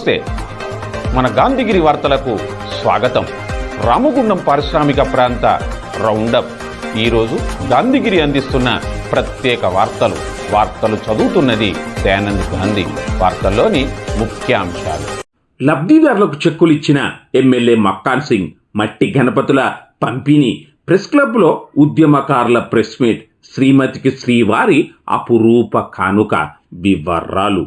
నమస్తే. మన గాంధీగిరి వార్తలకు స్వాగతం. రామగుండం పారిశ్రామిక ప్రాంత రౌండప్. ఈరోజు గాంధీగిరి అందిస్తున్న ప్రత్యేక వార్తలు. వార్తలు చదువుతున్నది దయానంద్ గాంధీ. వార్తల్లోని ముఖ్యాంశాలు. లబ్ధిదారులకు చెక్కులు ఇచ్చిన ఎమ్మెల్యే మక్కాన్ సింగ్ మట్టి గణపతుల పంపిణీ. ప్రెస్ క్లబ్లో ఉద్యమకారుల ప్రెస్ మీట్. శ్రీమతికి శ్రీవారి అపురూప కానుక. వివరాలు.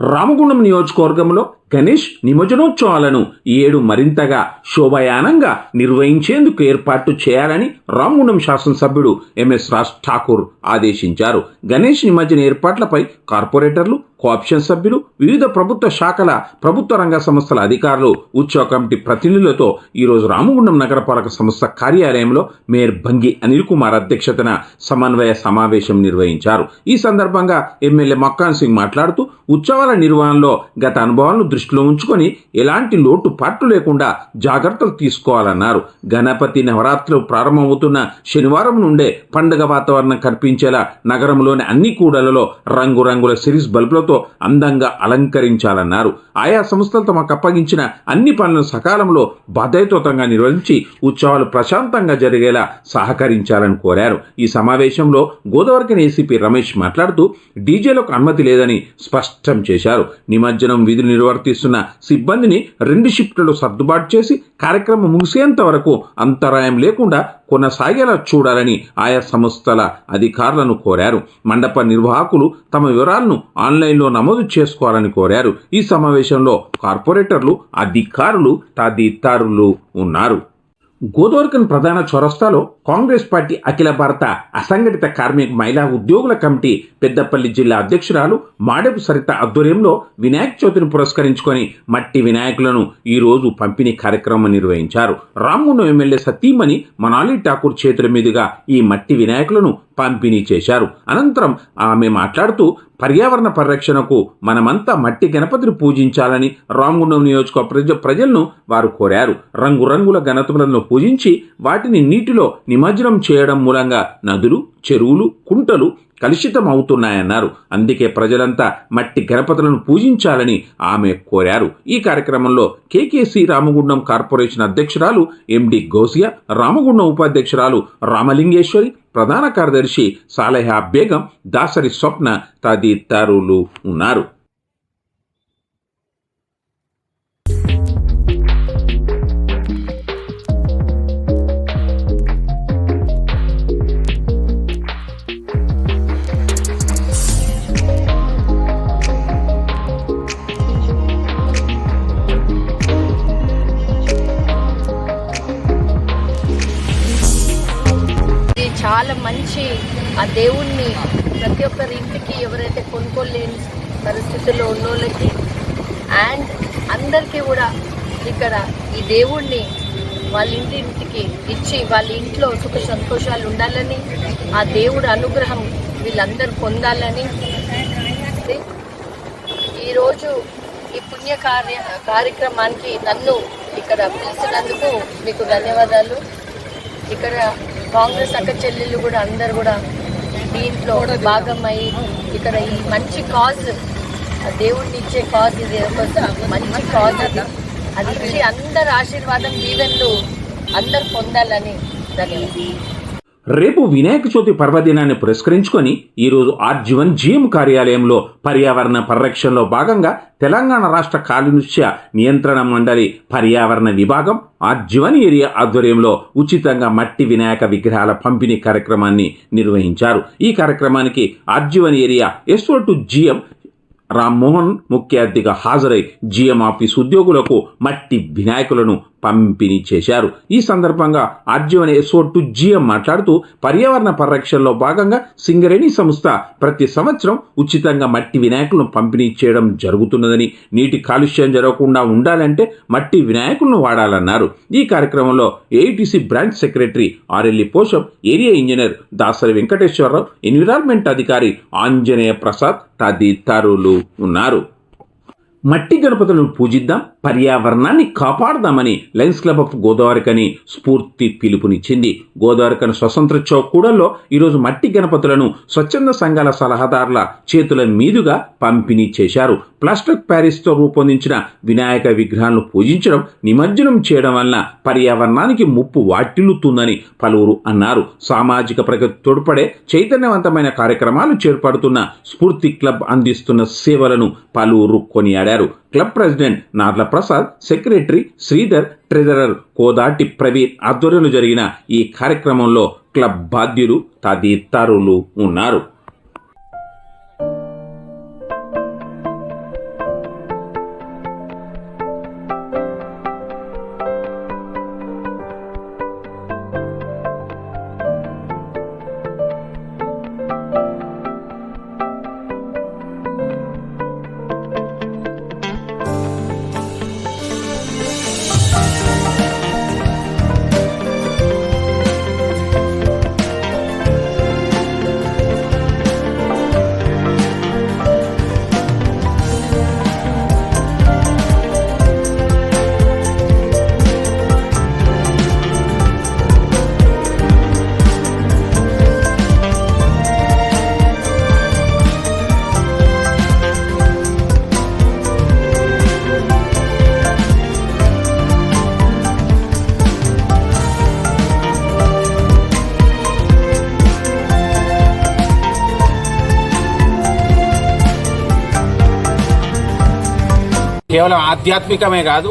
Ramagundam నియోజకవర్గంలో గణేష్ నిమజ్జనోత్సవాలను ఏడు మరింతగా శోభయానంగా నిర్వహించేందుకు ఏర్పాటు చేయాలని రామగుండం శాసనసభ్యుడు ఎంఎస్ రాజ్ ఠాకూర్ ఆదేశించారు. గణేష్ నిమజ్జన ఏర్పాట్లపై కార్పొరేటర్లు కోఆప్షన్ సభ్యులు వివిధ ప్రభుత్వ శాఖల ప్రభుత్వ రంగ సంస్థల అధికారులు ఉత్సవ కమిటీ ప్రతినిధులతో ఈరోజు రామగుండం నగరపాలక సంస్థ కార్యాలయంలో మేయర్ భంగి అనిల్ కుమార్ అధ్యక్షతన సమన్వయ సమావేశం నిర్వహించారు. ఈ సందర్భంగా ఎమ్మెల్యే మక్కాన్ సింగ్ మాట్లాడుతూ ఉత్సవాల నిర్వహణలో గత అనుభవాలను దృష్టిలో ఉంచుకొని ఎలాంటి లోటు పాటు లేకుండా జాగ్రత్తలు తీసుకోవాలన్నారు. గణపతి నవరాత్రులు ప్రారంభమవుతున్న శనివారం నుండే పండుగ వాతావరణం కనిపించేలా నగరంలోని అన్ని కూడలలో రంగురంగుల సిరీస్ బల్బులతో అందంగా అలంకరించాలన్నారు. ఆయా సంస్థలు తమకు అప్పగించిన అన్ని పనులను సకాలంలో బాధ్యతోతంగా నిర్వహించి ఉత్సవాలు ప్రశాంతంగా జరిగేలా సహకరించాలని కోరారు. ఈ సమావేశంలో గోదావరికి ఏసీపీ రమేష్ మాట్లాడుతూ డీజేలకు అనుమతి లేదని స్పష్టం చేశారు. నిమజ్జనం విధులు నిర్వర్తిస్తున్న సిబ్బందిని రెండు షిఫ్టులు సర్దుబాటు చేసి కార్యక్రమం ముగిసేంత వరకు అంతరాయం లేకుండా కొనసాగేలా చూడాలని ఆయా సంస్థల అధికారులను కోరారు. మండప నిర్వాహకులు తమ వివరాలను ఆన్లైన్లో నమోదు చేసుకోవాలని కోరారు. ఈ సమావేశంలో కార్పొరేటర్లు అధికారులు తదితరులు ఉన్నారు. గోదావరికన్ ప్రధాన చొరస్తాలో కాంగ్రెస్ పార్టీ అఖిల భారత అసంఘటిత కార్మిక మహిళా ఉద్యోగుల కమిటీ పెద్దపల్లి జిల్లా అధ్యక్షురాలు మాడపు సరిత ఆధ్వర్యంలో వినాయక చవితిని పురస్కరించుకొని మట్టి వినాయకులను ఈరోజు పంపిణీ కార్యక్రమం నిర్వహించారు. రామ్మోహన్ ఎమ్మెల్యే సతీమణి మనాలి ఠాకూర్ చేతుల మీదుగా ఈ మట్టి వినాయకులను పంపిణీ చేశారు. అనంతరం ఆమె మాట్లాడుతూ పర్యావరణ పరిరక్షణకు మనమంతా మట్టి గణపతిని పూజించాలని రామగుండం నియోజక ప్రజ ప్రజలను వారు కోరారు. రంగురంగుల గణపతులను పూజించి వాటిని నీటిలో నిమజ్జనం చేయడం మూలంగా నదులు చెరువులు కుంటలు కలుషితం అవుతున్నాయన్నారు అందుకే ప్రజలంతా మట్టి గణపతులను పూజించాలని ఆమె కోరారు. ఈ కార్యక్రమంలో కేకేసి రామగుండం కార్పొరేషన్ అధ్యక్షురాలు ఎండి గోసియా రామగుండం ఉపాధ్యక్షురాలు రామలింగేశ్వరి ప్రధాన కార్యదర్శి సాలెహా బేగం దాసరి స్వప్న తదితరులు ఉన్నారు. ఆ దేవుణ్ణి ప్రతి ఒక్కరి ఇంటికి ఎవరైతే కొనుక్కోలేని పరిస్థితుల్లో ఉన్నోళ్ళకి అండ్ అందరికీ కూడా ఇక్కడ ఈ దేవుణ్ణి వాళ్ళ ఇంటి ఇంటికి ఇచ్చి వాళ్ళ ఇంట్లో సుఖ సంతోషాలు ఉండాలని ఆ దేవుడు అనుగ్రహం వీళ్ళందరూ పొందాలని. ఈరోజు ఈ పుణ్య కార్య కార్యక్రమానికి నన్ను ఇక్కడ పిలిచినందుకు మీకు ధన్యవాదాలు. ఇక్కడ కాంగ్రెస్ అక్క చెల్లెళ్ళు కూడా అందరు కూడా దీంట్లో భాగమై ఇక్కడ ఈ మంచి కాజ్ దేవుడిని ఇచ్చే కాజ్ ఇది. మంచి కాజ్ అది. అది ఇచ్చి అందరు ఆశీర్వాదం దీవెనలు అందరు పొందాలని ధన్యవాదాలు. రేపు వినాయక చవితి పర్వదినాన్ని పురస్కరించుకొని ఈరోజు ఆర్జీవన్ జీఎం కార్యాలయంలో పర్యావరణ పరిరక్షణలో భాగంగా తెలంగాణ రాష్ట్ర కాలుష్య నియంత్రణ మండలి పర్యావరణ విభాగం ఆర్జీవన్ ఏరియా ఆధ్వర్యంలో ఉచితంగా మట్టి వినాయక విగ్రహాల పంపిణీ కార్యక్రమాన్ని నిర్వహించారు. ఈ కార్యక్రమానికి RG one area SO to GM Rammohan ముఖ్య అతిథిగా హాజరై జిఎం ఆఫీస్ ఉద్యోగులకు మట్టి వినాయకులను పంపిణీ చేశారు. ఈ సందర్భంగా ఆర్జీవన్ ఎస్ఓ టు జిఎం మాట్లాడుతూ పర్యావరణ పరిరక్షణలో భాగంగా సింగరేణి సంస్థ ప్రతి సంవత్సరం ఉచితంగా మట్టి వినాయకులను పంపిణీ చేయడం జరుగుతున్నదని నీటి కాలుష్యం జరగకుండా ఉండాలంటే మట్టి వినాయకులను వాడాలన్నారు. ఈ కార్యక్రమంలో AITC branch secretary ఆర్ఎల్లి Posham area engineer Dasari Venkateswararao environment అధికారి ఆంజనేయ ప్రసాద్ తదితరులు ఉన్నారు. మట్టి గణపతులను పూజిద్దాం. పర్యావరణాన్ని కాపాడదామని లయన్స్ క్లబ్ ఆఫ్ గోదావరికని స్ఫూర్తి పిలుపునిచ్చింది. గోదావరికని స్వతంత్ర చౌక్ కూడల్లో ఈరోజు మట్టి గణపతులను స్వచ్ఛంద సంఘాల సలహాదారుల చేతుల మీదుగా పంపిణీ చేశారు. ప్లాస్టిక్ ప్యారిస్తో రూపొందించిన వినాయక విగ్రహాలను పూజించడం నిమజ్జనం చేయడం వలన పర్యావరణానికి ముప్పు వాటిల్లుతుందని పలువురు అన్నారు. సామాజిక ప్రగతి తోడ్పడే చైతన్యవంతమైన కార్యక్రమాలు చేపడుతున్న స్ఫూర్తి క్లబ్ అందిస్తున్న సేవలను పలువురు కొనియాడారు. Club president Narla Prasad secretary Sridhar treasurer Kodati Praveen ఆధ్వర్యంలో జరిగిన ఈ కార్యక్రమంలో క్లబ్ బాధ్యులు తదితరులు ఉన్నారు. కేవలం ఆధ్యాత్మికమే కాదు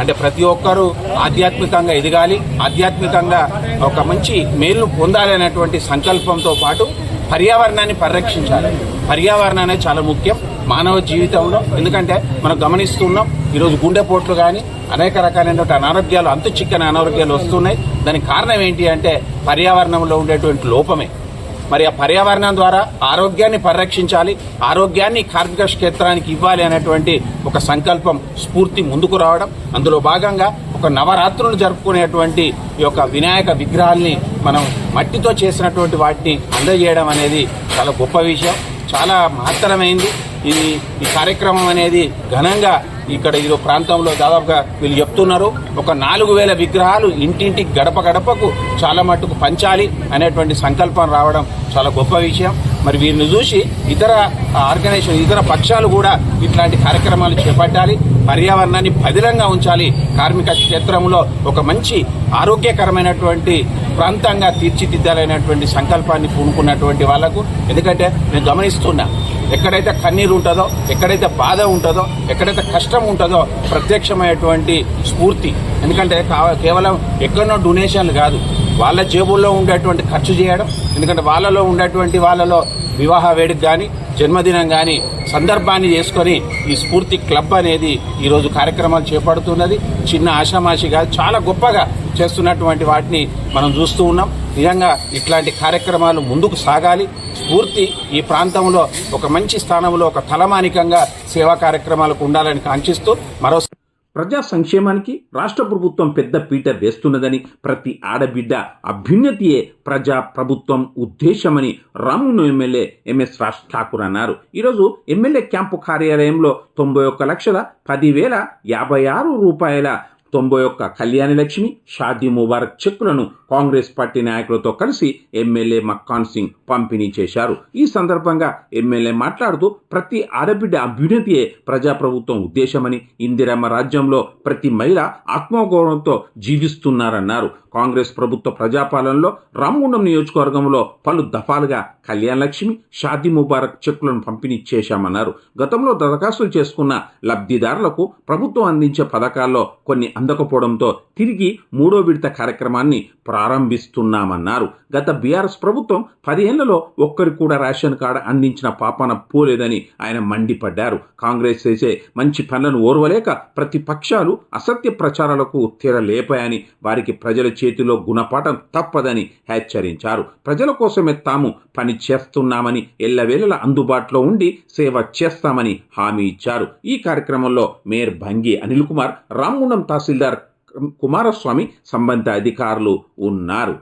అంటే ప్రతి ఒక్కరూ ఆధ్యాత్మికంగా ఎదగాలి ఆధ్యాత్మికంగా ఒక మంచి మేలును పొందాలి అనేటువంటి సంకల్పంతో పాటు పర్యావరణాన్ని పరిరక్షించాలి. పర్యావరణం అనేది చాలా ముఖ్యం మానవ జీవితంలో. ఎందుకంటే మనం గమనిస్తున్నాం ఈరోజు గుండెపోట్లు కానీ అనేక రకాలైనటువంటి అనారోగ్యాలు అంతు చిక్కని అనారోగ్యాలు వస్తున్నాయి. దానికి కారణం ఏంటి అంటే పర్యావరణంలో ఉండేటువంటి లోపమే. మరి ఆ పర్యావరణం ద్వారా ఆరోగ్యాన్ని పరిరక్షించాలి ఆరోగ్యాన్ని కార్మిక క్షేత్రానికి ఇవ్వాలి అనేటువంటి ఒక సంకల్పం స్ఫూర్తి ముందుకు రావడం. అందులో భాగంగా ఒక నవరాత్రులు జరుపుకునేటువంటి ఈ యొక్క వినాయక విగ్రహాల్ని మనం మట్టితో చేసినటువంటి వాటిని అందజేయడం అనేది చాలా గొప్ప విషయం. చాలా మహత్తరమైంది. ఇది ఈ కార్యక్రమం అనేది ఘనంగా ఇక్కడ ఈ ప్రాంతంలో దాదాపుగా వీళ్ళు చెప్తున్నారు. ఒక నాలుగు వేల విగ్రహాలు ఇంటింటి గడప గడపకు చాలా మట్టుకు పంచాలి అనేటువంటి సంకల్పం రావడం చాలా గొప్ప విషయం. మరి వీరిని చూసి ఇతర ఆర్గనైజేషన్ ఇతర పక్షాలు కూడా ఇట్లాంటి కార్యక్రమాలు చేపట్టాలి. పర్యావరణాన్ని పదిలంగా ఉంచాలి. కార్మిక క్షేత్రంలో ఒక మంచి ఆరోగ్యకరమైనటువంటి ప్రాంతంగా తీర్చిదిద్దాలనేటువంటి సంకల్పాన్ని పూనుకున్నటువంటి వాళ్ళకు. ఎందుకంటే నేను గమనిస్తున్నా ఎక్కడైతే కన్నీరు ఉంటుందో ఎక్కడైతే బాధ ఉంటుందో ఎక్కడైతే కష్టం ఉంటుందో ప్రత్యక్షమైనటువంటి స్ఫూర్తి. ఎందుకంటే కేవలం ఎక్కడో డొనేషన్లు కాదు. వాళ్ళ జేబుల్లో ఉండేటువంటి ఖర్చు చేయడం ఎందుకంటే వాళ్ళలో ఉండేటువంటి వాళ్ళలో వివాహ వేడుక కానీ జన్మదినం కానీ సందర్భాన్ని చేసుకొని ఈ స్ఫూర్తి క్లబ్ అనేది ఈరోజు కార్యక్రమాలు చేపడుతున్నది. చిన్న ఆషామాషి కాదు చాలా గొప్పగా చేస్తున్నటువంటి వాటిని మనం చూస్తూ ఉన్నాం. నిజంగా ఇట్లాంటి కార్యక్రమాలు ముందుకు సాగాలి. స్ఫూర్తి ఈ ప్రాంతంలో ఒక మంచి స్థానంలో ఒక తలమానికంగా సేవా కార్యక్రమాలకు ఉండాలని కాంక్షిస్తూ మరో ప్రజా సంక్షేమానికి రాష్ట్ర ప్రభుత్వం పెద్ద పీట వేస్తున్నదని ప్రతి ఆడబిడ్డ అభ్యున్నతియే ప్రజా ప్రభుత్వం ఉద్దేశమని రామును ఎమ్మెల్యే ఎంఎస్ రాజ్ ఠాకూర్ అన్నారు. ఈరోజు ఎమ్మెల్యే క్యాంపు కార్యాలయంలో తొంభై ఒక్క లక్షల పదివేల యాభై ఆరు రూపాయల తొంభై ఒక్క కళ్యాణ లక్ష్మి షాదీ ముబారక్ చెక్కులను కాంగ్రెస్ పార్టీ నాయకులతో కలిసి ఎమ్మెల్యే మక్కాన్ సింగ్ పంపిణీ చేశారు. ఈ సందర్భంగా ఎమ్మెల్యే మాట్లాడుతూ ప్రతి ఆడబిడ్డ అభ్యున్నతియే ప్రజాప్రభుత్వం ఉద్దేశమని ఇందిరమ్మ రాజ్యంలో ప్రతి మహిళ ఆత్మగౌరవంతో జీవిస్తున్నారన్నారు. కాంగ్రెస్ ప్రభుత్వ ప్రజాపాలనలో రామగుండం నియోజకవర్గంలో పలు దఫాలుగా కళ్యాణ లక్ష్మి షాదీ ముబారక్ చెక్కులను పంపిణీ చేశామన్నారు. గతంలో దరఖాస్తులు చేసుకున్న లబ్ధిదారులకు ప్రభుత్వం అందించే పథకాల్లో కొన్ని అందకపోవడంతో తిరిగి మూడో విడత కార్యక్రమాన్ని ప్రారంభిస్తున్నామన్నారు. గత బీఆర్ఎస్ ప్రభుత్వం పదేళ్ళలో ఒక్కరికి కూడా రేషన్ కార్డు అందించిన పాపన పోలేదని ఆయన మండిపడ్డారు. కాంగ్రెస్ చేసే మంచి పనులను ఓర్వలేక ప్రతిపక్షాలు అసత్య ప్రచారాలకు తెరలేపాయని వారికి ప్రజల చేతిలో గుణపాఠం తప్పదని హెచ్చరించారు. ప్రజల కోసమే తాము పని చేస్తున్నామని ఎల్లవేళలా అందుబాటులో ఉండి సేవ చేస్తామని హామీ ఇచ్చారు. ఈ కార్యక్రమంలో మేయర్ భంగి అనిల్ కుమార్ రామగుండం తహసీల్దార్ కుమారస్వామి సంబంధిత అధికారులు ఉన్నారు.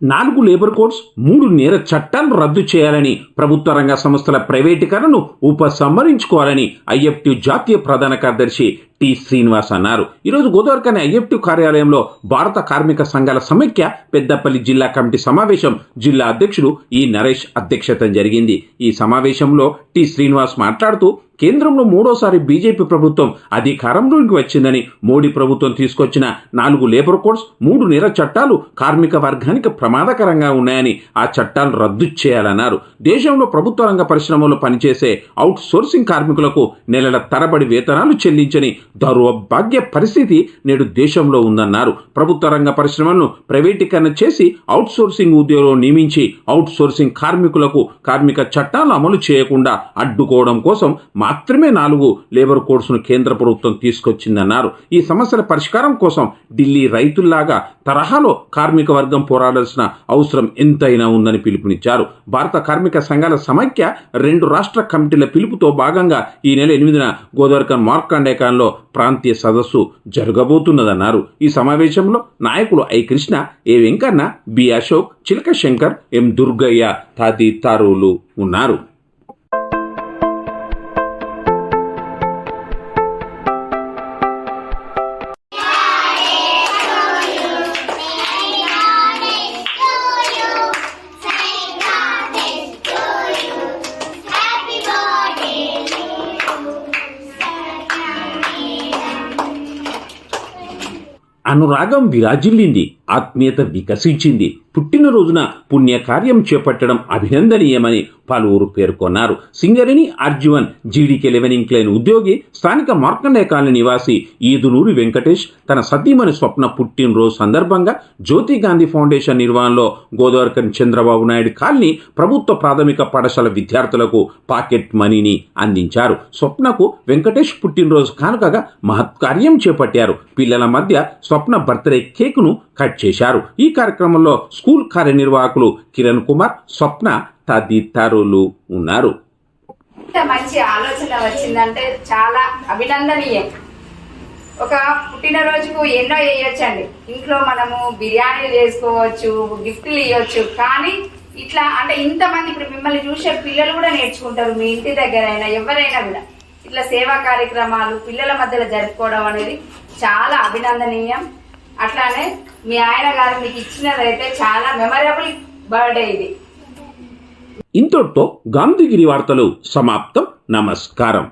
నాలుగు లేబర్ కోడ్స్ మూడు నేర చట్టాలు రద్దు చేయాలని ప్రభుత్వ రంగ సంస్థల ప్రైవేటీకరణను ఉపసంహరించుకోవాలని ఐఎఫ్టీ జాతీయ ప్రధాన కార్యదర్శి టి శ్రీనివాస్ అన్నారు. ఈరోజు గోదావరికని ఐఎఫ్టీ కార్యాలయంలో భారత కార్మిక సంఘాల సమైక్య పెద్దపల్లి జిల్లా కమిటీ సమావేశం జిల్లా అధ్యక్షుడు ఈ నరేష్ అధ్యక్షతన జరిగింది. ఈ సమావేశంలో టి శ్రీనివాస్ మాట్లాడుతూ కేంద్రంలో మూడోసారి బీజేపీ ప్రభుత్వం అధికారంలోకి వచ్చిందని మోడీ ప్రభుత్వం తీసుకొచ్చిన నాలుగు లేబర్ కోడ్స్ మూడు నెర చట్టాలు కార్మిక వర్గానికి ప్రమాదకరంగా ఉన్నాయని ఆ చట్టాలు రద్దు చేయాలన్నారు. దేశంలో ప్రభుత్వ రంగ పరిశ్రమలో పనిచేసే అవుట్ సోర్సింగ్ కార్మికులకు నెలల తరబడి వేతనాలు చెల్లించని దౌర్భాగ్య పరిస్థితి నేడు దేశంలో ఉందన్నారు. ప్రభుత్వ రంగ పరిశ్రమలను ప్రైవేటీకరణ చేసి అవుట్ సోర్సింగ్ ఉద్యోగం నియమించి అవుట్ సోర్సింగ్ కార్మికులకు కార్మిక చట్టాలు అమలు చేయకుండా అడ్డుకోవడం కోసం మాత్రమే నాలుగు లేబర్ కోడ్స్ను కేంద్ర ప్రభుత్వం తీసుకొచ్చిందన్నారు. ఈ సమస్యల పరిష్కారం కోసం ఢిల్లీ రైతుల్లాగా తరహాలో కార్మిక వర్గం పోరాడాల్సిన అవసరం ఎంతైనా ఉందని పిలుపునిచ్చారు. భారత కార్మిక సంఘాల సమైక్య రెండు రాష్ట్ర కమిటీల పిలుపుతో భాగంగా ఈ నెల ఎనిమిదిన గోదావరికన్ మార్కాండేకాన్లో ప్రాంతీయ సదస్సు జరగబోతున్నదన్నారు. ఈ సమావేశంలో నాయకులు I Krishna A Venkanna B Ashok Chilaka Shankar M Durgaiah తదితరులు ఉన్నారు. అనురాగం విరాజిల్లింది ఆత్మీయత వికసించింది. పుట్టినరోజున పుణ్యకార్యం చేపట్టడం అభినందనీయమని పలువురు పేర్కొన్నారు. Singareni RG one GDK eleven incline ఉద్యోగి స్థానిక మార్కండే కాలనీ నివాసి ఈదునూరి వెంకటేష్ తన సతీమణి స్వప్న పుట్టినరోజు సందర్భంగా జ్యోతి గాంధీ ఫౌండేషన్ నిర్వహణలో గోదావరికన్ చంద్రబాబు నాయుడు కాలనీ ప్రభుత్వ ప్రాథమిక పాఠశాల విద్యార్థులకు పాకెట్ మనీని అందించారు. స్వప్నకు వెంకటేష్ పుట్టినరోజు కానుకగా మహత్కార్యం చేపట్టారు. పిల్లల మధ్య స్వప్న బర్త్డే కేకును కట్ చేశారు. ఈ కార్యక్రమంలో స్కూల్ కార్యనిర్వాహకులు కిరణ్ కుమార్ స్వప్న తదితరులు ఉన్నారు. ఇంత మంచి ఆలోచన వచ్చిందంటే చాలా అభినందనీయం. ఒక పుట్టినరోజుకు ఎన్నో వేయొచ్చండి. ఇంట్లో మనము బిర్యానీలు చేసుకోవచ్చు గిఫ్ట్లు ఇవ్వచ్చు కానీ ఇట్లా అంటే ఇంతమంది ఇప్పుడు మిమ్మల్ని చూసే పిల్లలు కూడా నేర్చుకుంటారు మీ ఇంటి దగ్గర అయినా ఎవరైనా కూడా. ఇట్లా సేవా కార్యక్రమాలు పిల్లల మధ్యలో జరుపుకోవడం అనేది చాలా అభినందనీయం. అట్లానే మీ ఆయన గారు మీకు ఇచ్చినదైతే చాలా మెమరబుల్ బర్త్డే ఇది. ఇంతటితో గాంధీగిరి వార్తలు సమాప్తం. నమస్కారం.